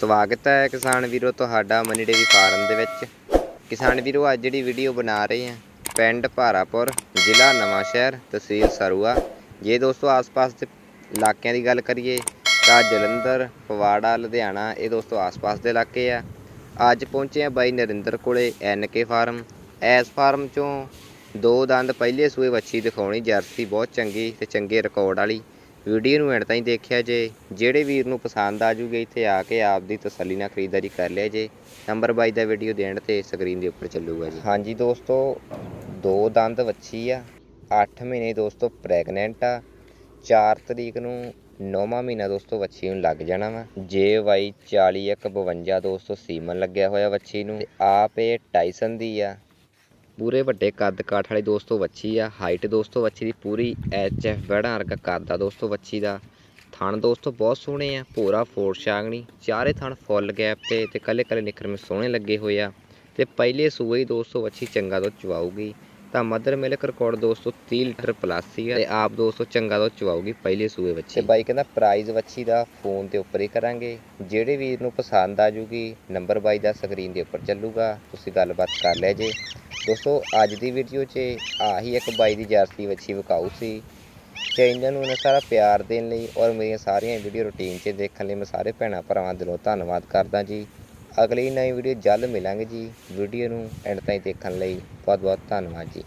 ਸਵਾਗਤ ਹੈ ਕਿਸਾਨ ਵੀਰੋ ਤੁਹਾਡਾ ਮਨੀ ਡੇਰੀ ਫਾਰਮ ਦੇ ਵਿੱਚ। ਕਿਸਾਨ ਵੀਰੋ, ਅੱਜ ਜਿਹੜੀ ਵੀਡੀਓ ਬਣਾ ਰਹੇ ਹਾਂ, ਪਿੰਡ ਭਾਰਾਪੁਰ, ਜ਼ਿਲ੍ਹਾ ਨਵਾਂਸ਼ਹਿਰ ਤਹਿਸੀਲ ਸਰੂਆ। ਜੇ ਦੋਸਤੋ ਆਸ-ਪਾਸ ਦੇ ਇਲਾਕਿਆਂ ਦੀ ਗੱਲ ਕਰੀਏ, ਤਾਂ ਜਲੰਧਰ ਫਵਾੜਾ ਲੁਧਿਆਣਾ, ਇਹ ਦੋਸਤੋ ਆਸ-ਪਾਸ ਦੇ ਇਲਾਕੇ ਆ। ਅੱਜ ਪਹੁੰਚੇ ਆ ਬਾਈ ਨਰਿੰਦਰ ਕੋਲੇ ਐਨਕੇ ਫਾਰਮ। ਐਸ ਫਾਰਮ ਚੋਂ ਦੋ ਦੰਦ ਪਹਿਲੇ ਸੂਏ ਵੱਛੀ ਦਿਖਾਉਣੀ, ਜਰਸੀ ਬਹੁਤ ਚੰਗੀ ਤੇ ਚੰਗੇ ਰਿਕਾਰਡ ਵਾਲੀ। ਵੀਡੀਓ ਨੂੰ ਐਂਡ ਤਾਈਂ ਦੇਖਿਆ ਜੇ, ਜਿਹੜੇ ਵੀਰ ਨੂੰ ਪਸੰਦ ਆ ਜੂਗੇ ਇੱਥੇ ਆ ਕੇ ਆਪ ਦੀ ਤਸੱਲੀ ਨਾਲ ਖਰੀਦਦਾਰੀ ਕਰ ਲਿਆ ਜੇ, ਨੰਬਰ 22 ਦਾ ਵੀਡੀਓ ਦੇਣ ਤੇ ਸਕਰੀਨ ਦੇ ਉੱਪਰ ਚੱਲੂਗਾ ਜੀ। ਹਾਂਜੀ ਦੋਸਤੋ, ਦੋ ਦੰਦ ਵੱਛੀ ਆ 8 ਮਹੀਨੇ ਦੋਸਤੋ ਪ੍ਰੈਗਨੈਂਟ ਆ 4 ਤਰੀਕ ਨੂੰ ਨੌਵਾਂ ਮਹੀਨਾ ਦੋਸਤੋ ਵੱਛੀ ਨੂੰ ਲੱਗ ਜਾਣਾ ਵਾ। ਜੇ ਵਾਈ 4152 ਦੋਸਤੋ ਸੀਮਨ ਲੱਗਿਆ ਹੋਇਆ ਵੱਛੀ ਨੂੰ ਆਪ ਇਹ ਟਾਈਸਨ ਦੀ ਆ। ਪੂਰੇ ਵੱਡੇ ਕੱਦ ਕਾਠ ਵਾਲੇ ਦੋਸਤੋ ਵੱਛੀ ਆ ਹਾਈਟ ਦੋਸਤੋ ਵੱਛੀ ਦੀ, ਪੂਰੀ ਐਚ ਐਫ ਬੜਾ ਵਰਗਾ ਕੱਦ ਆ ਦੋਸਤੋ ਵੱਛੀ ਦਾ। ਥਣ ਦੋਸਤੋ ਬਹੁਤ ਸੋਹਣੇ ਆ, ਭੋਰਾ ਫੋਰ ਸ਼ਾਗਣੀ ਚਾਰੇ ਥਣ ਫੁੱਲ ਗੈਪ ਤੇ ਤੇ ਕੱਲੇ ਕੱਲੇ ਨਿਖਰ ਸੋਹਣੇ ਲੱਗੇ ਹੋਏ ਆ। ਤੇ ਪਹਿਲੇ ਸੂਏ ਹੀ ਦੋਸਤੋ ਵੱਛੀ ਚੰਗਾ ਤੋਂ ਚਵਾਊਗੀ। ਤਾਂ ਮਦਰ ਮਿਲਕ ਰਿਕਾਰਡ ਦੋਸਤੋ 30 ਲੀਟਰ ਪਲੱਸ ਹੀ ਆ, ਤੇ ਆਪ ਦੋਸਤੋ ਚੰਗਾ ਤੋਂ ਚਵਾਊਗੀ ਪਹਿਲੇ ਸੂਏ ਵੱਛੀ। ਤੇ ਬਾਈ ਕਹਿੰਦਾ ਪ੍ਰਾਈਜ਼ ਵੱਛੀ ਦਾ ਫੋਨ ਤੇ ਉੱਪਰ ਹੀ ਕਰਾਂਗੇ। ਜਿਹੜੇ ਵੀਰ ਨੂੰ ਪਸੰਦ ਆ ਜੂਗੀ ਨੰਬਰ ਬਾਈ ਦਾ ਸਕਰੀਨ ਦੇ ਉੱਪਰ ਚੱਲੂਗਾ। ਤੁਸੀਂ ਗੱਲਬਾਤ ਕਰ ਲੈ ਜੇ। ਦੋਸਤੋ, ਅੱਜ ਦੀ ਵੀਡੀਓ 'ਚ ਆਹੀ ਇੱਕ ਬਾਈ ਦੀ ਜਰਸੀ ਵੱਛੀ ਵਿਕਾਊ ਸੀ ਚੈਨਲ ਨੂੰ ਇਹਨਾਂ ਸਾਰਾ ਪਿਆਰ ਦੇਣ ਲਈ ਔਰ ਮੇਰੀਆਂ ਸਾਰੀਆਂ ਵੀਡੀਓ ਰੁਟੀਨ 'ਚ ਦੇਖਣ ਲਈ ਮੈਂ ਸਾਰੇ ਭੈਣਾਂ ਭਰਾਵਾਂ ਦਿਲੋਂ ਧੰਨਵਾਦ ਕਰਦਾ ਜੀ। ਅਗਲੀ ਨਵੀਂ ਵੀਡੀਓ ਜਲਦ ਮਿਲਾਂਗੇ ਜੀ। ਵੀਡੀਓ ਨੂੰ ਐਂਡ ਤਾਈਂ ਦੇਖਣ ਲਈ ਬਹੁਤ ਬਹੁਤ ਧੰਨਵਾਦ ਜੀ।